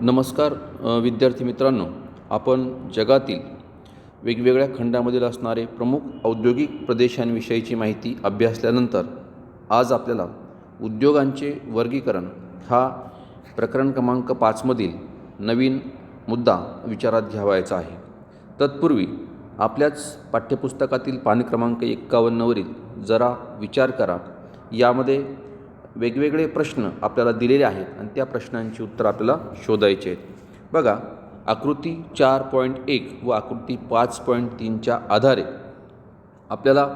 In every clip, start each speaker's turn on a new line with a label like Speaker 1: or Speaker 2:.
Speaker 1: नमस्कार विद्यार्थी मित्रांनो. आपण जगातील वेगवेगळ्या खंडामधील असणारे प्रमुख औद्योगिक प्रदेशांविषयीची माहिती अभ्यासल्यानंतर आज आपल्याला उद्योगांचे वर्गीकरण हा प्रकरण क्रमांक पाचमधील नवीन मुद्दा विचारात घ्यावायचा आहे. तत्पूर्वी आपल्याच पाठ्यपुस्तकातील पान क्रमांक एक्कावन्नवरील जरा विचार करा. यामध्ये वेगवेगळे प्रश्न आपल्याला दिलेले आहेत आणि त्या प्रश्नांची उत्तर आपल्याला शोधायची आहेत. बघा आकृती चार पॉईंट एक व आकृती पाच पॉईंट तीनच्या आधारे आपल्याला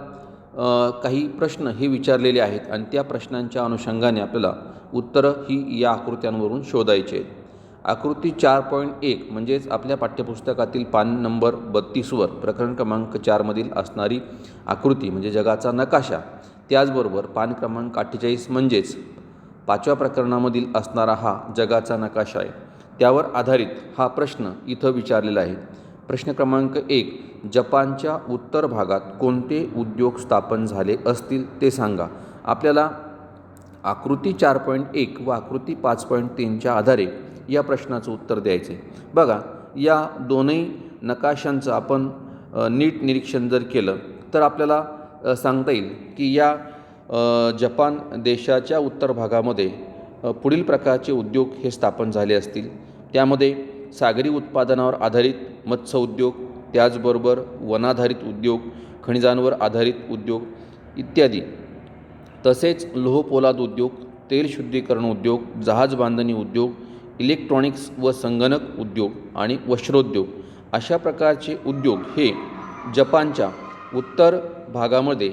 Speaker 1: काही प्रश्न हे विचारलेले आहेत आणि त्या प्रश्नांच्या अनुषंगाने आपल्याला उत्तरं ही या आकृत्यांवरून शोधायची आहेत. आकृती चार पॉईंट एक म्हणजेच आपल्या पाठ्यपुस्तकातील पान नंबर बत्तीसवर प्रकरण क्रमांक चारमधील असणारी आकृती म्हणजे जगाचा नकाशा त्याचबरोबर पान क्रमांक अठ्ठेचाळीस म्हणजेच पाचव्या प्रकरणामधील असणारा हा जगाचा नकाशा आहे. त्यावर आधारित हा प्रश्न इथं विचारलेला आहे. प्रश्न क्रमांक एक जपानच्या उत्तर भागात कोणते उद्योग स्थापन झाले असतील ते सांगा. आपल्याला आकृती चार पॉईंट एक व आकृती पाच पॉईंट तीनच्या आधारे या प्रश्नाचं उत्तर द्यायचे बघा या दोनही नकाशांचं आपण नीट निरीक्षण जर केलं तर आपल्याला सांगता येईल की या जपान देशाच्या उत्तर भागामध्ये पुढील प्रकारचे उद्योग हे स्थापन झाले असतील. त्यामध्ये सागरी उत्पादनावर आधारित मत्स्य उद्योग त्याचबरोबर वनाधारित उद्योग खनिजांवर आधारित उद्योग इत्यादी. तसेच लोहपोलाद उद्योग तेल शुद्धीकरण उद्योग जहाज बांधणी उद्योग इलेक्ट्रॉनिक्स व संगणक उद्योग आणि वस्त्रोद्योग अशा प्रकारचे उद्योग हे जपानच्या उत्तर भागामध्ये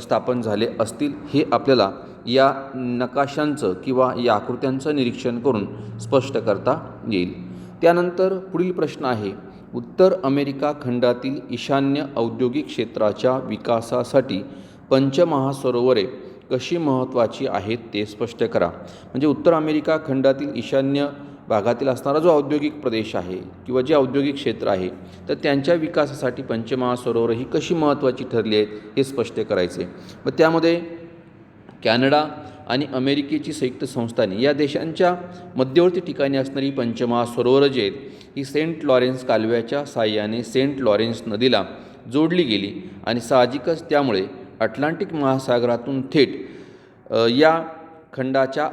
Speaker 1: स्थापन झाले असतील हे आपल्याला या नकाशांचं किंवा या आकृत्यांचं निरीक्षण करून स्पष्ट करता येईल. त्यानंतर पुढील प्रश्न आहे उत्तर अमेरिका खंडातील ईशान्य औद्योगिक क्षेत्राच्या विकासासाठी पंचमहासरोवरे कशी महत्त्वाची आहेत ते स्पष्ट करा. म्हणजे उत्तर अमेरिका खंडातील ईशान्य भागातील असणारा जो औद्योगिक प्रदेश आहे किंवा जे औद्योगिक क्षेत्र आहे तर त्यांच्या विकासासाठी पंचमहासरोवर ही कशी महत्त्वाची ठरली आहेत हे स्पष्ट करायचे. मग त्यामध्ये कॅनडा आणि अमेरिकेची संयुक्त संस्थाने या देशांच्या मध्यवर्ती ठिकाणी असणारी पंचमहासरोवरं जी आहेत ही सेंट लॉरेन्स कालव्याच्या साह्याने सेंट लॉरेन्स नदीला जोडली गेली आणि साहजिकच त्यामुळे अटलांटिक महासागरातून थेट या खंडाच्या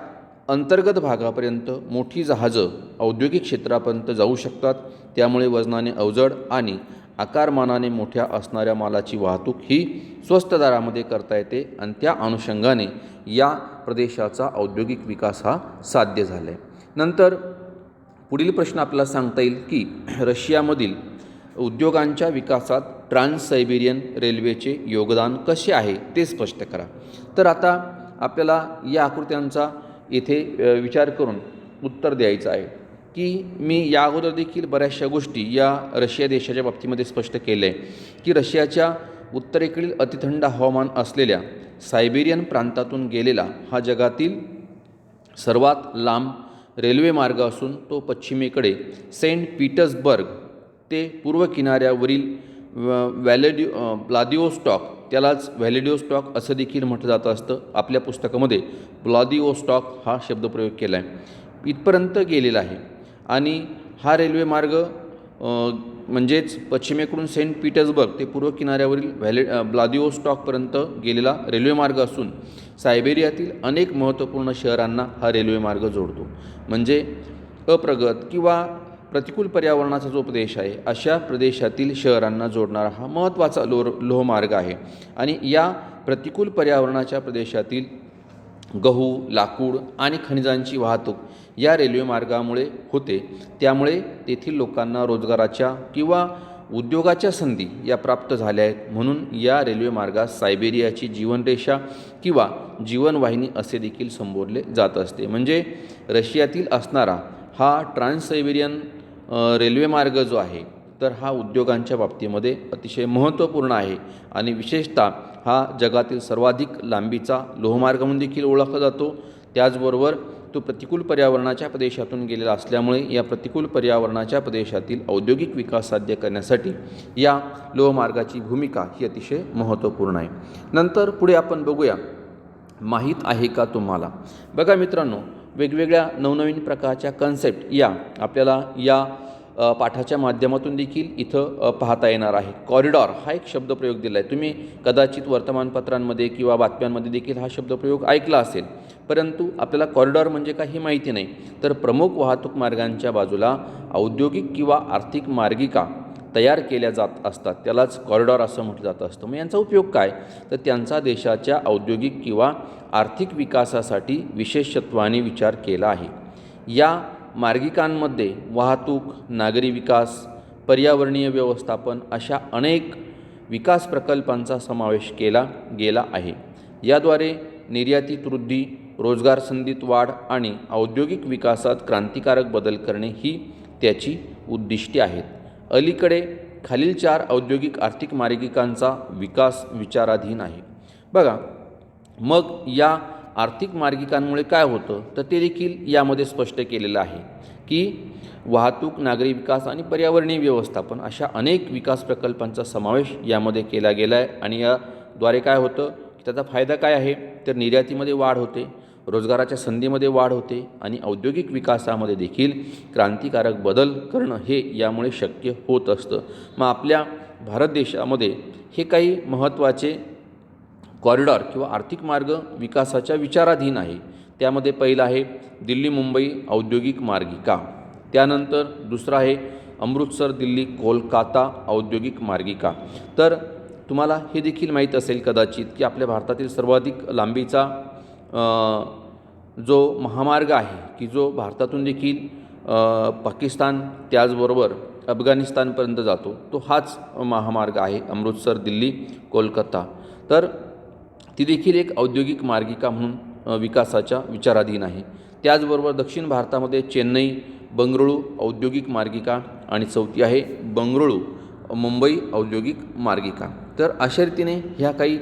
Speaker 1: अंतर्गत भागापर्यंत मोठी जहाजं औद्योगिक क्षेत्रापर्यंत जाऊ शकतात. त्यामुळे वजनाने अवजड आणि आकारमानाने मोठ्या असणाऱ्या मालाची वाहतूक ही स्वस्त दरामध्ये करता येते आणि त्या अनुषंगाने या प्रदेशाचा औद्योगिक विकास हा साध्य झाला आहे नंतर पुढील प्रश्न आपल्याला सांगता येईल की रशियामधील उद्योगांच्या विकासात ट्रान्स सायबेरियन रेल्वेचे योगदान कसे आहे ते स्पष्ट करा. तर आता आपल्याला या आकृत्यांचा येथे विचार करून उत्तर द्यायचं आहे की मी या अगोदर देखील बऱ्याचशा गोष्टी या रशिया देशाच्या बाबतीमध्ये स्पष्ट केले आहे की रशियाच्या उत्तरेकडील अतिथंड हवामान असलेल्या सायबेरियन प्रांतातून गेलेला हा जगातील सर्वात लांब रेल्वे मार्ग असून तो पश्चिमेकडे सेंट पीटर्सबर्ग ते पूर्व किनाऱ्यावरील व- व्हॅलेडिओ व्लादिओस्टॉक त्यालाच व्हॅलिडिओस्टॉक असं देखील म्हटलं जातं असतं. आपल्या पुस्तकामध्ये व्लादिओस्टॉक हा शब्दप्रयोग केला आहे इथपर्यंत गेलेला आहे. आणि हा रेल्वे मार्ग म्हणजेच पश्चिमेकडून सेंट पीटर्सबर्ग ते पूर्व किनाऱ्यावरील व्हॅले ब्लादिओ स्टॉकपर्यंत गेलेला रेल्वे मार्ग असून सायबेरियातील अनेक महत्त्वपूर्ण शहरांना हा रेल्वे मार्ग जोडतो. म्हणजे अप्रगत किंवा प्रतिकूल पर्यावरणाचा जो प्रदेश आहे अशा प्रदेशातील शहरांना जोडणारा हा महत्त्वाचा लोर लोहमार्ग आहे. आणि या प्रतिकूल पर्यावरणाच्या प्रदेशातील गहू लाकूड आणि खनिजांची वाहतूक या रेल्वे मार्गामुळे होते. त्यामुळे तेथील लोकांना रोजगाराच्या किंवा उद्योगाच्या संधी या प्राप्त झाल्या आहेत. म्हणून या रेल्वे मार्गास सायबेरियाची जीवनरेषा किंवा जीवनवाहिनी असे देखील संबोधले जात असते. म्हणजे रशियातील असणारा हा ट्रान्स सायबेरियन रेल्वे मार्ग जो आहे तर हा उद्योगांच्या बाबतीमध्ये अतिशय महत्त्वपूर्ण आहे आणि विशेषतः हा जगातील सर्वाधिक लांबीचा लोहमार्ग म्हणून देखील ओळखला जातो. त्याचबरोबर तो प्रतिकूल पर्यावरणाच्या प्रदेशातून गेलेला असल्यामुळे या प्रतिकूल पर्यावरणाच्या प्रदेशातील औद्योगिक विकास साध्य करण्यासाठी या लोहमार्गाची भूमिका ही अतिशय महत्त्वपूर्ण आहे. नंतर पुढे आपण बघूया माहीत आहे का तुम्हाला? बघा मित्रांनो वेगवेगळ्या नवनवीन प्रकारच्या कन्सेप्ट या आपल्याला या पाठाच्या माध्यमातून देखील इथं पाहता येणार आहे. कॉरिडॉर हा एक शब्दप्रयोग दिला आहे तुम्ही कदाचित वर्तमानपत्रांमध्ये किंवा बातम्यांमध्ये देखील हा शब्दप्रयोग ऐकला असेल. परंतु आपल्याला कॉरिडॉर म्हणजे काही माहिती नाही. तर प्रमुख वाहतूक मार्गांच्या बाजूला औद्योगिक किंवा आर्थिक मार्गिका तयार केल्या जात असतात. त्यालाच कॉरिडॉर असं म्हटलं जात असतं. मग यांचा उपयोग काय? तर त्यांचा देशाच्या औद्योगिक किंवा आर्थिक विकासासाठी विशेषत्वाने विचार केला आहे. या मार्गिकांमध्ये वाहतूक नागरी विकास पर्यावरणीय व्यवस्थापन अशा अनेक विकास प्रकल्पांचा समावेश केला गेला आहे. याद्वारे निर्यातीत वृद्धी रोजगार संधीत वाढ आणि औद्योगिक विकासात क्रांतिकारक बदल करणे ही त्याची उद्दिष्टे आहेत. अलीकडे खालील चार औद्योगिक आर्थिक मार्गिकांचा विकास विचाराधीन आहे. बघा मग या आर्थिक मार्गिकांमुळे काय होतं? तर ते देखील यामध्ये स्पष्ट केलेलं आहे की वाहतूक नागरी विकास आणि पर्यावरणीय व्यवस्थापन अशा अनेक विकास प्रकल्पांचा समावेश यामध्ये केला गेला आहे आणि याद्वारे काय होतं? त्याचा फायदा काय आहे? तर निर्यातीमध्ये वाढ होते. रोजगाराच्या संधीमध्ये वाढ होते आणि औद्योगिक विकासामध्ये देखील क्रांतिकारक बदल करणं हे यामुळे शक्य होत असतं. मग आपल्या भारत देशामध्ये हे काही महत्त्वाचे कॉरिडॉर किंवा आर्थिक मार्ग विकासाच्या विचाराधीन आहे. त्यामध्ये पहिलं आहे दिल्ली मुंबई औद्योगिक मार्गिका. त्यानंतर दुसरं आहे अमृतसर दिल्ली कोलकाता औद्योगिक मार्गिका. तर तुम्हाला हे देखील माहीत असेल कदाचित की आपल्या भारतातील सर्वाधिक लांबीचा जो महामार्ग आहे की जो भारतातून देखील पाकिस्तान त्याचबरोबर अफगाणिस्तानपर्यंत जातो तो हाच महामार्ग आहे अमृतसर दिल्ली कोलकाता. तर ती देखील एक औद्योगिक मार्गिका म्हणून विकासाच्या विचाराधीन आहे. त्याचबरोबर दक्षिण भारतामध्ये चेन्नई बंगळुरू औद्योगिक मार्गिका आणि चौथी आहे बंगळुरू मुंबई औद्योगिक मार्गिका. तर अशा रीतीने ह्या काही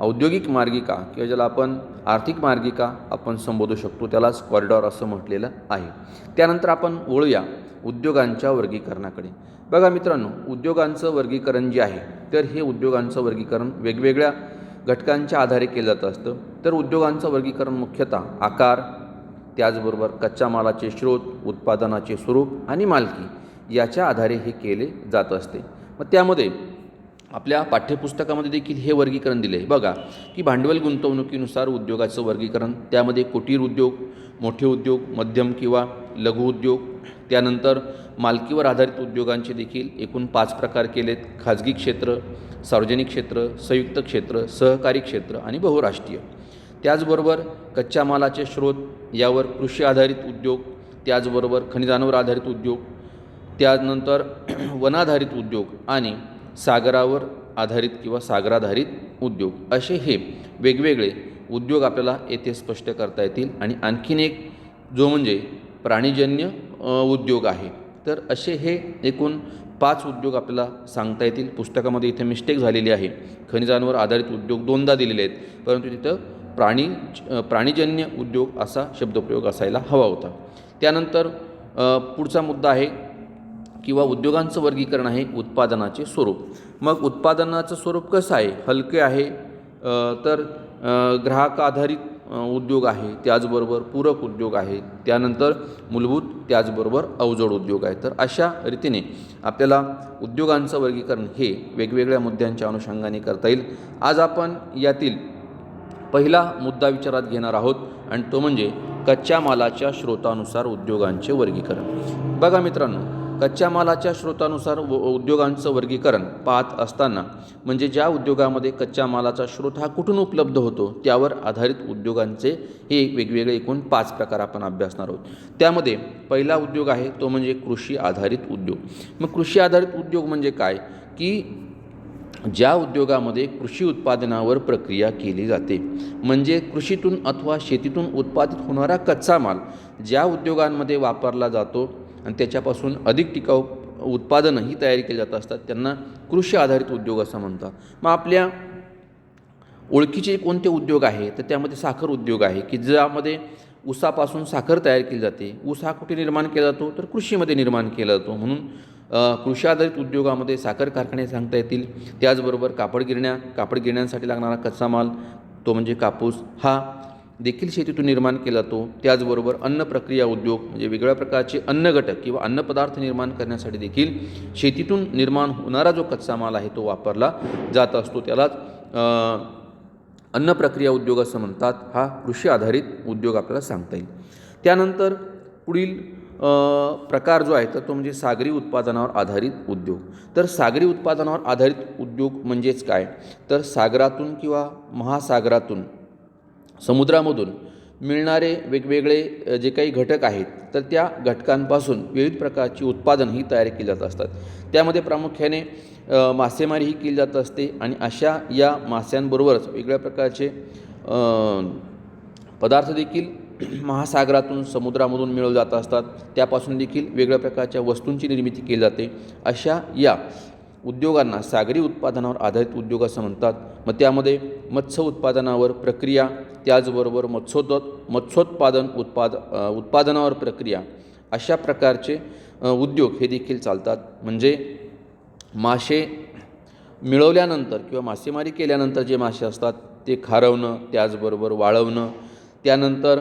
Speaker 1: औद्योगिक मार्गिका किंवा ज्याला आपण आर्थिक मार्गिका आपण संबोधू शकतो त्यालाच कॉरिडॉर असं म्हटलेलं आहे. त्यानंतर आपण वळूया उद्योगांच्या वर्गीकरणाकडे. बघा मित्रांनो उद्योगांचं वर्गीकरण जे आहे तर हे उद्योगांचं वर्गीकरण वेगवेगळ्या घटकांच्या आधारे केलं जात असतं. तर उद्योगांचं वर्गीकरण मुख्यतः आकार त्याचबरोबर कच्च्या मालाचे स्रोत उत्पादनाचे स्वरूप आणि मालकी याच्या आधारे हे केले जात असते. मग त्यामध्ये आपल्या पाठ्यपुस्तकामध्ये देखील हे वर्गीकरण दिले आहे बघा की भांडवल गुंतवणुकीनुसार उद्योगाचं वर्गीकरण त्यामध्ये कुटीर उद्योग मोठे उद्योग मध्यम किंवा लघु उद्योग त्यानंतर मालकीवर आधारित उद्योगांचे देखील एकूण पाच प्रकार केलेत. खाजगी क्षेत्र सार्वजनिक क्षेत्र संयुक्त क्षेत्र सहकारी क्षेत्र आणि बहुराष्ट्रीय. त्याचबरोबर कच्च्या मालाचे स्रोत यावर कृषी आधारित उद्योग त्याचबरोबर खनिजांवर आधारित उद्योग त्यानंतर वनाधारित उद्योग आणि सागरावर आधारित किंवा सागराधारित उद्योग असे हे वेगवेगळे उद्योग आपल्याला येथे स्पष्ट करता येतील. आणि आणखीन एक जो म्हणजे प्राणीजन्य उद्योग आहे. तर असे हे एकूण पाच उद्योग आपल्याला सांगता येतील. पुस्तकामध्ये इथे मिस्टेक झालेली आहे. खनिजांवर आधारित उद्योग दोनदा दिलेले आहेत. परंतु तिथं प्राणी प्राणीजन्य उद्योग असा शब्दप्रयोग असायला हवा होता. त्यानंतर पुढचा मुद्दा आहे किंवा उद्योगांचं वर्गीकरण आहे उत्पादनाचे स्वरूप. मग उत्पादनाचं स्वरूप कसं आहे? हलके आहे तर ग्राहक आधारित उद्योग आहे त्याचबरोबर पूरक उद्योग आहे त्यानंतर मूलभूत त्याचबरोबर अवजड उद्योग आहे. तर अशा रीतीने आपल्याला उद्योगांचं वर्गीकरण हे वेगवेगळ्या मुद्द्यांच्या अनुषंगाने करता येईल. आज आपण यातील पहिला मुद्दा विचारात घेणार आहोत आणि तो म्हणजे कच्च्या मालाच्या स्रोतानुसार उद्योगांचे वर्गीकरण. बघा मित्रांनो कच्च्या मालाच्या स्रोतानुसार व उद्योगांचं वर्गीकरण पाहत असताना म्हणजे ज्या उद्योगामध्ये कच्च्या मालाचा स्रोत हा कुठून उपलब्ध होतो त्यावर आधारित उद्योगांचे हे एक वेगवेगळे एकूण पाच प्रकार आपण अभ्यासणार आहोत. त्यामध्ये पहिला उद्योग आहे तो म्हणजे कृषी आधारित उद्योग. मग कृषी आधारित उद्योग म्हणजे काय? की ज्या उद्योगामध्ये कृषी उत्पादनावर प्रक्रिया केली जाते म्हणजे कृषीतून अथवा शेतीतून उत्पादित होणारा कच्चा माल ज्या उद्योगांमध्ये वापरला जातो आणि त्याच्यापासून अधिक टिकाऊ उत्पादनंही तयारी केली जात असतात. त्यांना कृषी आधारित उद्योग असं म्हणतात. मग आपल्या ओळखीचे कोणते उद्योग आहे? तर त्यामध्ये साखर उद्योग आहे की ज्यामध्ये ऊसापासून साखर तयार केली जाते. ऊस हा कुठे निर्माण केला जातो? तर कृषीमध्ये निर्माण केला जातो. म्हणून कृषी आधारित उद्योगामध्ये साखर कारखाने सांगता येतील. त्याचबरोबर कापड गिरण्या कापड गिरण्यांसाठी लागणारा कच्चा माल तो म्हणजे कापूस हा देखील शेतीतून निर्माण केला जातो त्याचबरोबर अन्न प्रक्रिया उद्योग म्हणजे वेगळ्या प्रकारचे अन्न घटक किंवा अन्नपदार्थ निर्माण करण्यासाठी देखील शेतीतून निर्माण होणारा जो कच्चा माल आहे तो वापरला जात असतो. त्यालाच अन्न प्रक्रिया उद्योग असं म्हणतात. हा कृषी आधारित उद्योग आपल्याला सांगता येईल. त्यानंतर पुढील प्रकार जो आहे तर तो म्हणजे सागरी उत्पादनावर आधारित उद्योग. तर सागरी उत्पादनावर आधारित उद्योग म्हणजेच काय? तर सागरातून किंवा महासागरातून समुद्रामधून मिळणारे वेगवेगळे जे काही घटक आहेत तर त्या घटकांपासून विविध प्रकारची उत्पादन ही तयार केली जात असतात. त्यामध्ये प्रामुख्याने मासेमारी ही केली जात असते आणि अशा या मास्यांबरोबरच वेगळ्या प्रकारचे पदार्थ देखील महासागरातून समुद्रामधून मिळवले जात असतात. त्यापासून देखील वेगळ्या प्रकारच्या वस्तूंची निर्मिती केली जाते. अशा या उद्योगांना सागरी उत्पादनावर आधारित उद्योग असं म्हणतात. मग त्यामध्ये मत्स्य उत्पादनावर प्रक्रिया त्याचबरोबर मत्स्योद मत्स्योत्पादन उत्पाद उत्पादनावर प्रक्रिया अशा प्रकारचे उद्योग हे देखील चालतात. म्हणजे मासे मिळवल्यानंतर किंवा मासेमारी केल्यानंतर जे मासे असतात ते खारवणं त्याचबरोबर वाळवणं त्यानंतर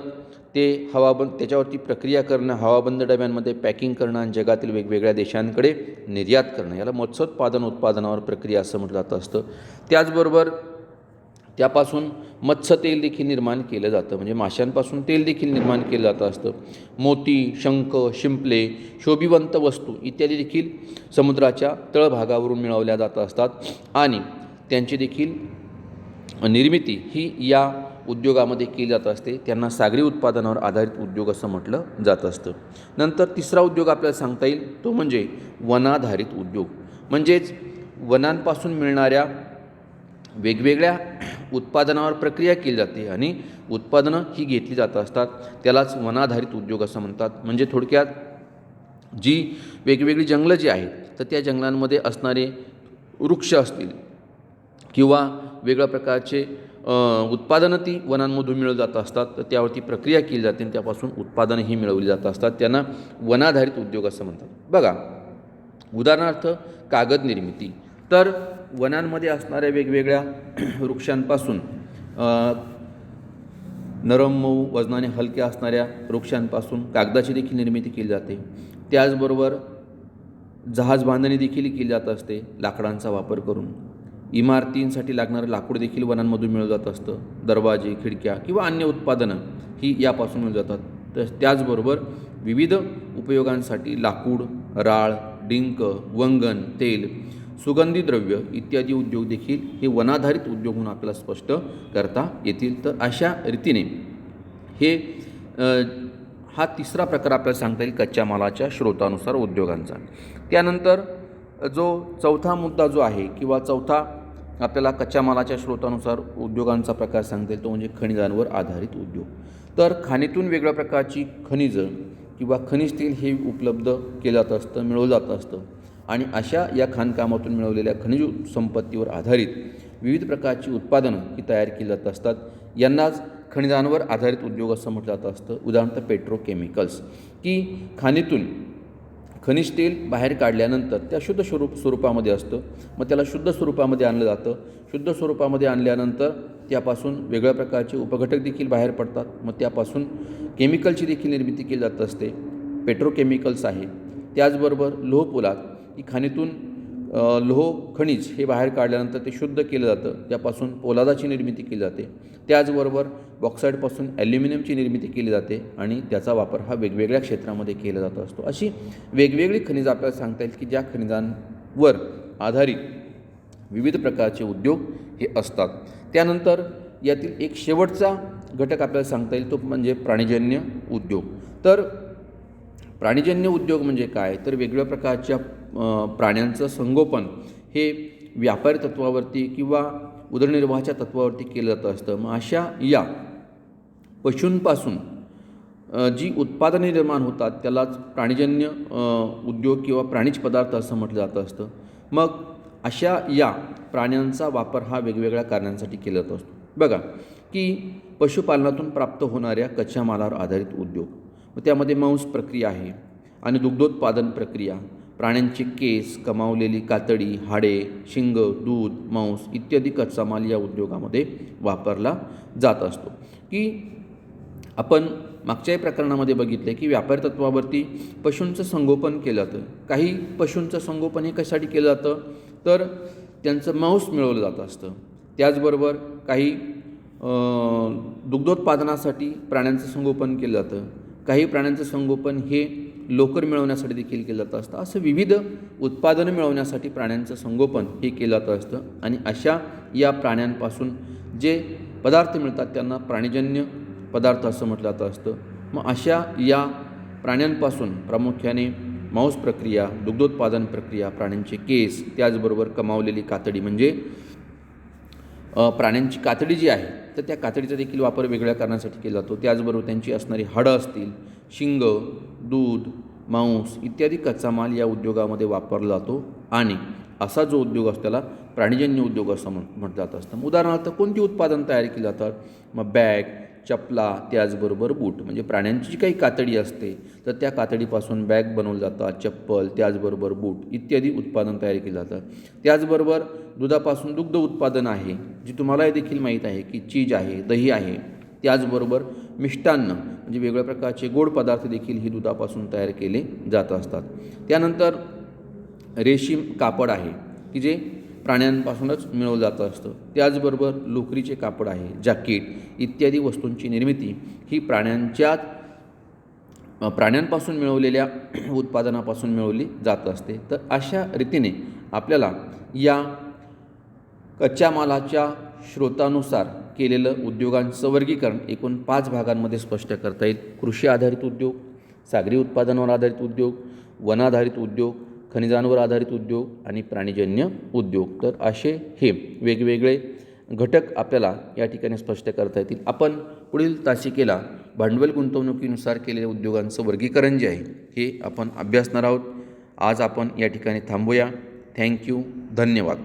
Speaker 1: ते हवाबंद त्याच्यावरती प्रक्रिया करणं हवाबंद डब्यांमध्ये पॅकिंग करणं आणि जगातील वेगवेगळ्या देशांकडे निर्यात करणं. याला मत्स्योत्पादन उत्पादनावर प्रक्रिया असं म्हटलं जात असतं. त्याचबरोबर त्यापासून मत्स्य तेल देखील निर्माण केलं जातं. म्हणजे माशांपासून तेल देखील निर्माण केलं जातं असतं. मोती शंख शिंपले शोभिवंत वस्तू इत्यादी देखील समुद्राच्या तळभागावरून मिळवल्या जात असतात. आणि त्यांची देखील निर्मिती ही या उद्योगामध्ये केली जात असते. त्यांना सागरी उत्पादनावर आधारित उद्योग असं म्हटलं जात असतं. नंतर तिसरा उद्योग आपल्याला सांगता येईल तो म्हणजे वनाधारित उद्योग. म्हणजेच वनांपासून मिळणाऱ्या वेगवेगळ्या उत्पादनावर प्रक्रिया केली जाते आणि उत्पादनं ही घेतली जात असतात. त्यालाच वनाधारित उद्योग असं म्हणतात. म्हणजे थोडक्यात जी वेगवेगळी जंगलं जी आहेत तर त्या जंगलांमध्ये असणारे वृक्ष असतील किंवा वेगळ्या प्रकारचे उत्पादनं ती वनांमधून मिळवली जात असतात तर त्यावरती प्रक्रिया केली जाते आणि त्यापासून उत्पादनंही मिळवली जात असतात. त्यांना वनाधारित उद्योग असं म्हणतात. बघा उदाहरणार्थ कागद निर्मिती. तर वनांमध्ये असणाऱ्या वेगवेगळ्या वृक्षांपासून नरम मऊ वजनाने हलक्या असणाऱ्या वृक्षांपासून कागदाची देखील निर्मिती केली जाते. त्याचबरोबर जहाज बांधणी देखील केली जात असते लाकडांचा वापर करून. इमारतींसाठी लागणारं लाकूड देखील वनांमधून मिळवलं जात असतं. दरवाजे खिडक्या किंवा अन्य उत्पादनं ही यापासून मिळून जातात. तर त्याचबरोबर विविध उपयोगांसाठी लाकूड राळ डिंक वंगण तेल सुगंधी द्रव्य इत्यादी उद्योग देखील हे वनाधारित उद्योग म्हणून आपल्याला स्पष्ट करता येतील. तर अशा रीतीने हे हा तिसरा प्रकार आपल्याला सांगता येईल कच्च्या मालाच्या स्रोतानुसार उद्योगांचा. त्यानंतर जो चौथा मुद्दा जो आहे किंवा चौथा आपल्याला कच्च्या मालाच्या स्रोतानुसार उद्योगांचा प्रकार सांगता येईल तो म्हणजे खनिजांवर आधारित उद्योग. तर खाणीतून वेगळ्या प्रकारची खनिजं किंवा खनिज तेल हे उपलब्ध केलं जात असतं मिळवलं जात असतं. आणि अशा या खाणकामातून मिळवलेल्या खनिज संपत्तीवर आधारित विविध प्रकारची उत्पादनं ही तयार केली जात असतात. यांनाच खनिजांवर आधारित उद्योग असं म्हटलं जात असतं. उदाहरणार्थ पेट्रोकेमिकल्स की खाणीतून खनिज तेल बाहेर काढल्यानंतर त्या शुद्ध स्वरूप स्वरूपामध्ये असतं. मग त्याला शुद्ध स्वरूपामध्ये आणलं जातं. शुद्ध स्वरूपामध्ये आणल्यानंतर त्यापासून वेगळ्या प्रकारचे उपघटक देखील बाहेर पडतात. मग त्यापासून केमिकलची देखील निर्मिती केली जात असते. पेट्रोकेमिकल्स आहे. त्याचबरोबर लोहपोलात की ही खाणीतून लोह खनिज हे बाहेर काढल्यानंतर ते शुद्ध केलं जातं. त्यापासून पोलादाची निर्मिती केली जाते. त्याचबरोबर बॉक्साईडपासून ॲल्युमिनियमची निर्मिती केली जाते आणि त्याचा वापर हा वेगवेगळ्या क्षेत्रामध्ये केला जात असतो. अशी वेगवेगळी खनिजं आपल्याला सांगता येईल की ज्या खनिजांवर आधारित विविध प्रकारचे उद्योग हे असतात. त्यानंतर यातील एक शेवटचा घटक आपल्याला सांगता येईल तो म्हणजे प्राणीजन्य उद्योग. तर प्राणीजन्य उद्योग म्हणजे काय? तर वेगवेगळ्या प्रकारच्या प्राण्यांचं संगोपन हे व्यापारी तत्वावरती किंवा उदरनिर्वाहाच्या तत्वावरती केलं जात असतं. मग अशा या पशूंपासून जी उत्पादने निर्माण होतात त्यालाच प्राणीजन्य उद्योग किंवा प्राणीज पदार्थ असं म्हटलं जात असतं. मग अशा या प्राण्यांचा वापर हा वेगवेगळ्या कारणांसाठी केला जात असतो. बघा की पशुपालनातून प्राप्त होणाऱ्या कच्च्या मालावर आधारित उद्योग. मग त्यामध्ये मांस प्रक्रिया आहे आणि दुग्धोत्पादन प्रक्रिया. प्राण्यांचे केस कमावलेली कातडी हाडे शिंग दूध मांस इत्यादी कच्चा माल या उद्योगामध्ये वापरला जात असतो. की आपण मागच्याही प्रकरणामध्ये बघितले की व्यापार तत्वावरती पशूंचं संगोपन केलं जातं. काही पशूंचं संगोपन हे कशासाठी केलं जातं? तर त्यांचं मांस मिळवलं जात असतं. त्याचबरोबर काही दुग्धोत्पादनासाठी प्राण्यांचं संगोपन केलं जातं. काही प्राण्यांचं संगोपन हे लोकर मिळवण्यासाठी देखील केलं जात असतं. असं विविध उत्पादनं मिळवण्यासाठी प्राण्यांचं संगोपन हे केलं जात असतं. आणि अशा या प्राण्यांपासून जे पदार्थ मिळतात त्यांना प्राणीजन्य पदार्थ असं म्हटलं जातं असतं. मग अशा या प्राण्यांपासून प्रामुख्याने मांस प्रक्रिया दुग्धोत्पादन प्रक्रिया प्राण्यांचे केस त्याचबरोबर कमावलेली कातडी म्हणजे प्राण्यांची कातडी जी आहे तर त्या कातडीचा देखील वापर वेगळ्या कारणासाठी केला जातो. त्याचबरोबर त्यांची असणारी हाडं असतील शिंग दूध मांस इत्यादी कच्चा माल या उद्योगामध्ये वापरला जातो आणि असा जो उद्योग असतो त्याला प्राणीजन्य उद्योग असं म्हण म्हटलं जात असतं. उदाहरणार्थ कोणती उत्पादन तयार केली जातात? मग बॅग चपला त्याचबरोबर बूट. म्हणजे प्राण्यांची जी काही कातडी असते तर त्या कातडीपासून बॅग बनवलं जातात चप्पल त्याचबरोबर बूट इत्यादी उत्पादन तयार केलं जातं त्याचबरोबर दुधापासून दुग्ध उत्पादन आहे जी तुम्हाला देखील माहीत आहे की चीज आहे दही आहे. त्याचबरोबर मिष्टान्न म्हणजे वेगवेगळ्या प्रकारचे गोड पदार्थ देखील ही दुधापासून तयार केले जात असतात. त्यानंतर रेशीम कापड आहे की जे प्राण्यांपासूनच मिळवलं जात असतं. त्याचबरोबर लोकरीचे कापड आहे जॅकेट इत्यादी वस्तूंची निर्मिती ही प्राण्यांच्या प्राण्यांपासून मिळवलेल्या उत्पादनापासून मिळवली जात असते. तर अशा रीतीने आपल्याला या कच्च्या मालाच्या स्रोतानुसार केलेलं उद्योगांचं वर्गीकरण एकूण पाच भागांमध्ये स्पष्ट करता येईल. कृषी आधारित उद्योग सागरी उत्पादनावर आधारित उद्योग वनाधारित उद्योग खनिजांवर आधारित उद्योग आणि प्राणीजन्य उद्योग. तर असे हे वेगवेगळे घटक आपल्याला या ठिकाणी स्पष्ट करता येतील. आपण पुढील तासिकेला भांडवल गुंतवणुकीनुसार केलेल्या उद्योगांचं वर्गीकरण जे आहे हे आपण अभ्यासणार आहोत. आज आपण या ठिकाणी थांबूया. थँक्यू धन्यवाद.